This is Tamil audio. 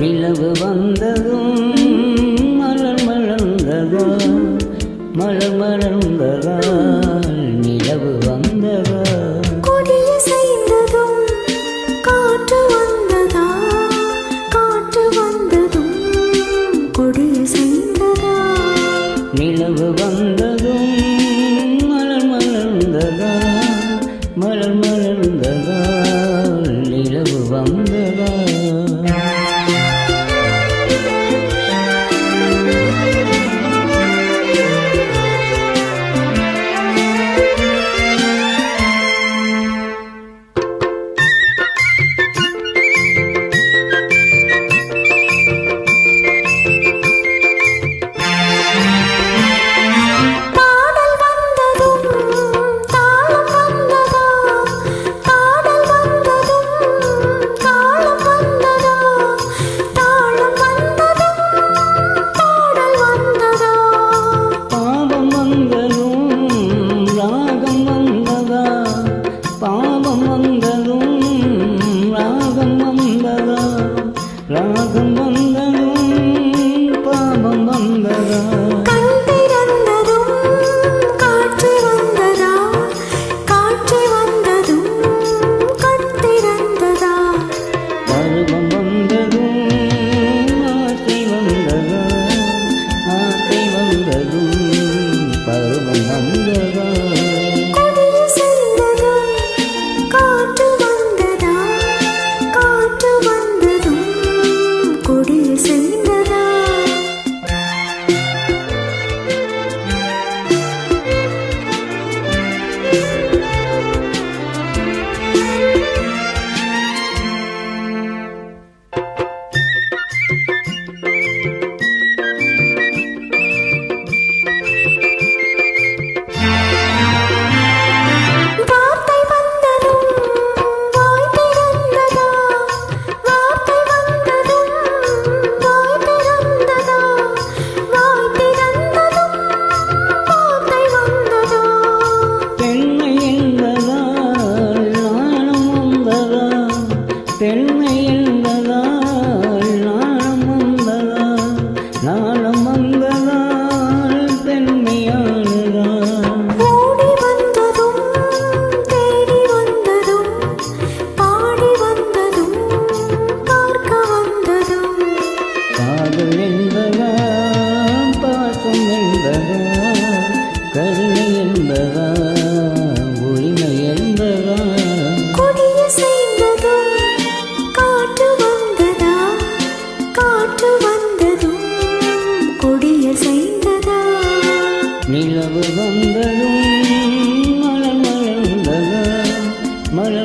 நிலவு வந்ததும் மலர் மலர்ந்ததா? மலர் மலர்ந்ததால் நிலவு வந்ததா? கொடிய செய்ததும் காற்று வந்ததா? காற்று வந்ததும் கொடிய செய்ததா நிலவு வந்ததும் மலர் மலர்ந்ததா? மலர் நிலவு வந்ததா? నామమందను தென்னை இரவு வந்ததும் மழை மழந்ததா மழை